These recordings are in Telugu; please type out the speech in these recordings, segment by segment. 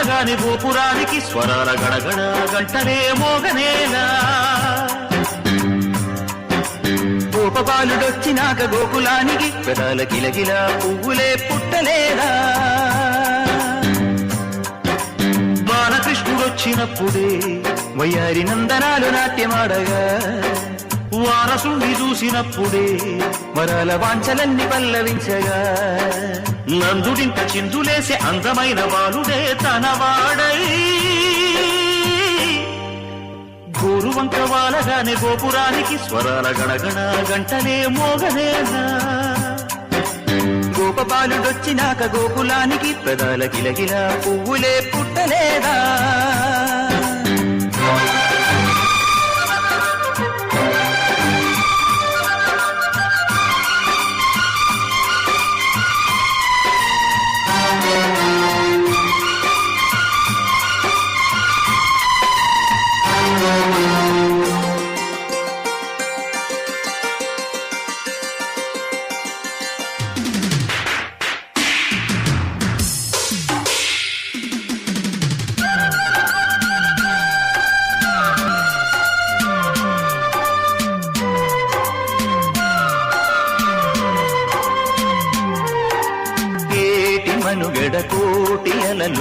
వంక గోపురానికి స్వరాల గడగడ గంటనే మోగనేలా. గోపబాలుడొచ్చినాక గోకులానికి పెదాల గిలగిల పువ్వులే పుట్టలేదా? బాలకృష్ణుడొచ్చినప్పుడే వయ్యారి నందనాలు నాట్యమాడగా. వారసుని చూసినప్పుడే వరాల వాంఛలన్నీ పల్లవించగా. నందుడింత చిందులేసే అందమైన బాలుడే తనవాడై. గోరువంక వాలగానే గోపురానికి స్వరాల గణగణ గంటలే మోగనేనా గోపబాలుడొచ్చినాక గోకులానికి పెదాల గిలగిలా పువ్వులే పుట్టలేదా.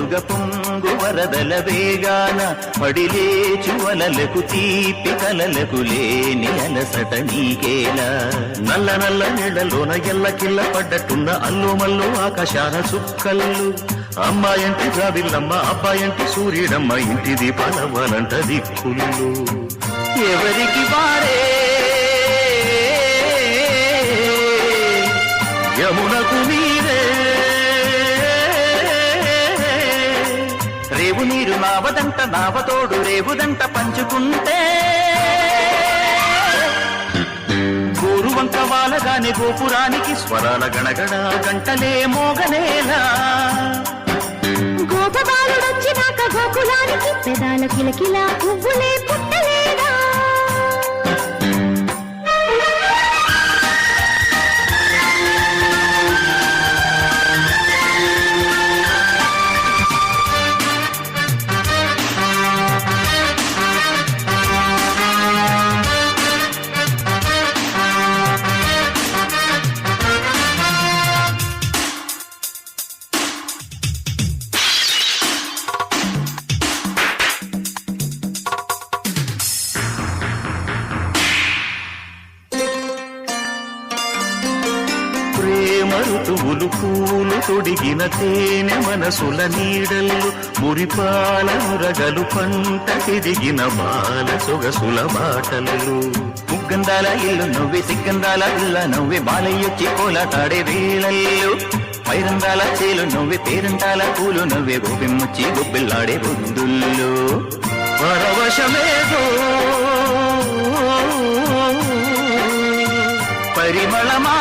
కోటి పొంగు వరదల వేగాన పడిలేచు వలలకు తీపి కలలకు లేని అలసట నీకేలా నల్ల నల్ల నీళ్ళలోన ఎల్ల కిల్ల పడ్డట్టున్న అల్లు మల్లు ఆకాశాన సుక్కల్లు. అమ్మాయంటి జాబిల్లమ్మ అబ్బాయంటి సూర్యుడమ్మ ఇంటి దీపాలవ్వాలంట దిక్కులు ఎవరికి వారే? యమునకు నీరే రేవు నీరు నావదంట నావతోడు రేవుదంట పంచుకుంటే. గోరువంక వాలగానే గోపురానికి స్వరాల గణగణ గంటలే మోగనేలా గోపబాలుడొచ్చినాక గోకులానికి పెదాల కిలకిలా పువ్వులే పుట్టలే. పూలు తేనె మనసుల నీడల్లు మురిపాల మురగలు పంట తిరిగిన బాల సొగసుల బాటలు. ముగ్గందాల ఇల్లు నువ్వే సిగ్గందాల ఇల్ల నువ్వే బాలయ్యొచ్చి కోలాటాడే వేళల్లో పైరందాల చేలు నువ్వే పేరందాల పూలు నువ్వే గోపిమ్ముచ్చి గొబ్బిల్లాడే బుద్ధుల్లో పరవశమేదో పరిమళమా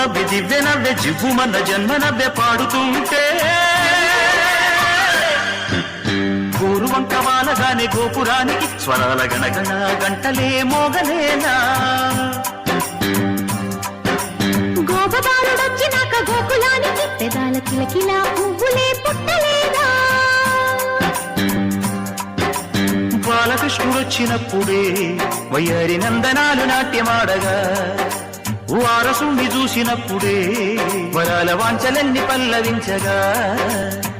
నవ్వె దివ్య నవ్వె జివ్వుమన్న జన్మ నవ్వె పాడుతుంటే గోరువంక వాలగానే గోపురానికి స్వరాల గణగణ గంటలే మోగలేనా. గోపబాలుడొచ్చినాక గోకులానికి పెదాల కిలకిల పువ్వులే పుట్టలేదా? బాలకృష్ణుడొచ్చినప్పుడే వయ్యారి నందనాలు నాట్యమాడగా. వారసుని చూసినప్పుడే వరాల వాంఛలన్నీ పల్లవించగా.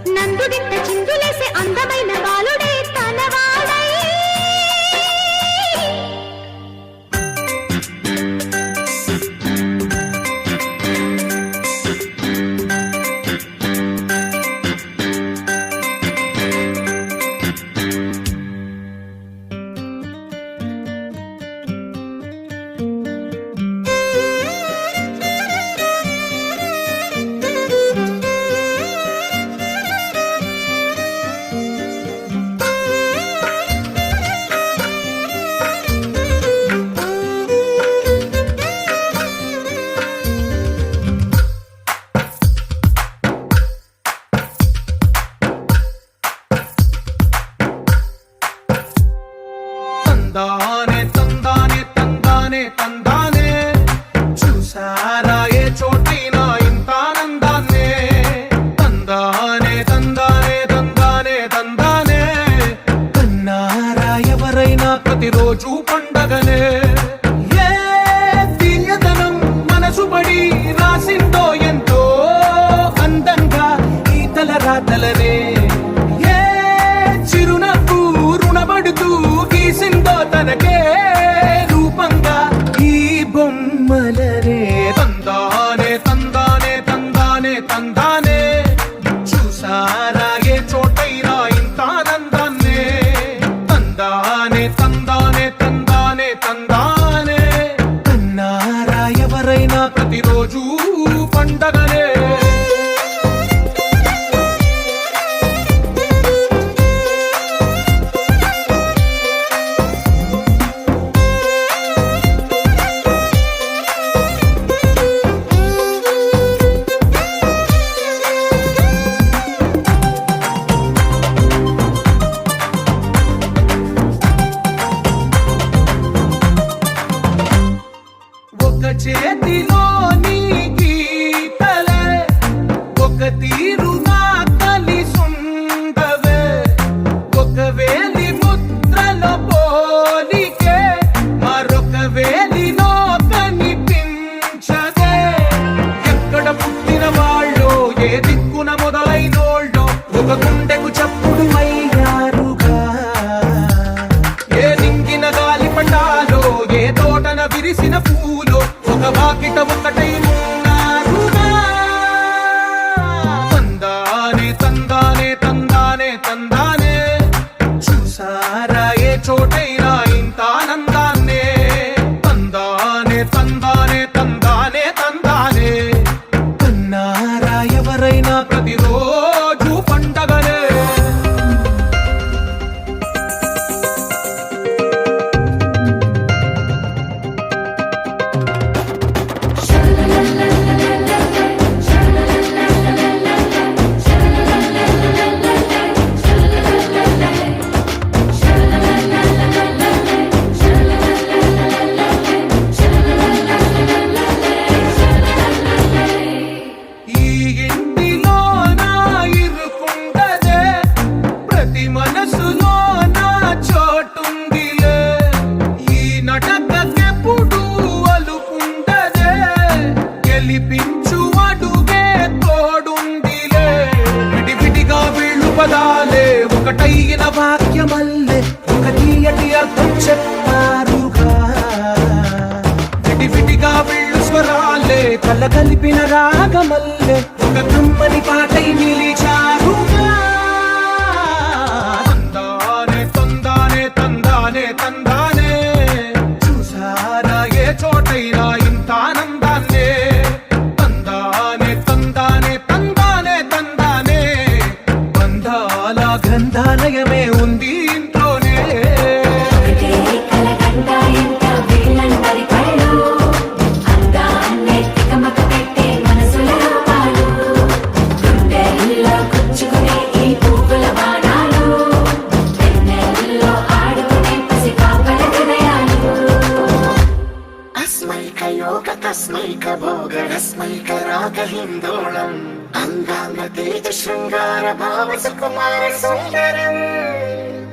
నందుడింత చిందులేసే అందమైన విరిసిన పూలు ఒక వాకిట ఒకటై తందానే తందానే తందానే తందానే. చూసారా ఏ చోటైనా ఇంత ఆనందాన్నే? తందానే తందానే తందానే తందానే. కన్నారా ఎవరైనా ప్రతిరోజు रस्मैक भोग रस्मैक रागहिन्दोळम् अङ्गाङ्ग तेज शृङ्गार भाव सुकुमार सुन्दरम्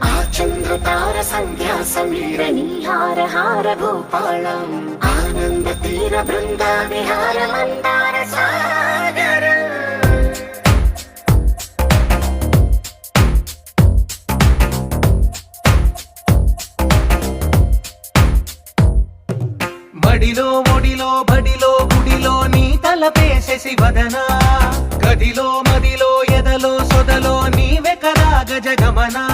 आचन्द्र तार सन्ध्या समीर नीहार हार भूपालम् आनन्द तीर बृन्दा विहार मन्दार सागर மடிலோ బడిలో గుడిలో నీ తలపేసేసి వదనా. గదిలో మదిలో ఎదలో సొదలో నీవె కదా గజగమనా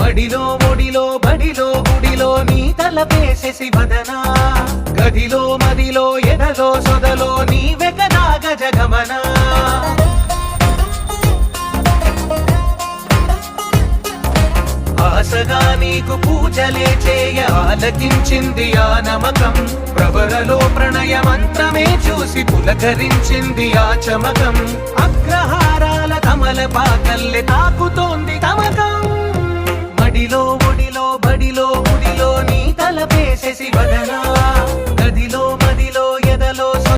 మడిలో మొడిలో బడిలో గుడిలో నీ తలపేసేసి వదనా. గదిలో మదిలో ఎదలో సొదలో నీవె కదా గజగమనా ఆశగా నీకు పూజలే చేయ ఆలకించింది ఆ నమకం. ప్రవరలో ప్రణయ మంత్రమే చూసి పులకరించింది ఆ చమకం. అగ్రహారాల కమల పాకల్లె తాకుతోంది తమకం. మడిలో ఒడిలో బడిలో ఉడిలో నీ తలపేసేసి వదనా.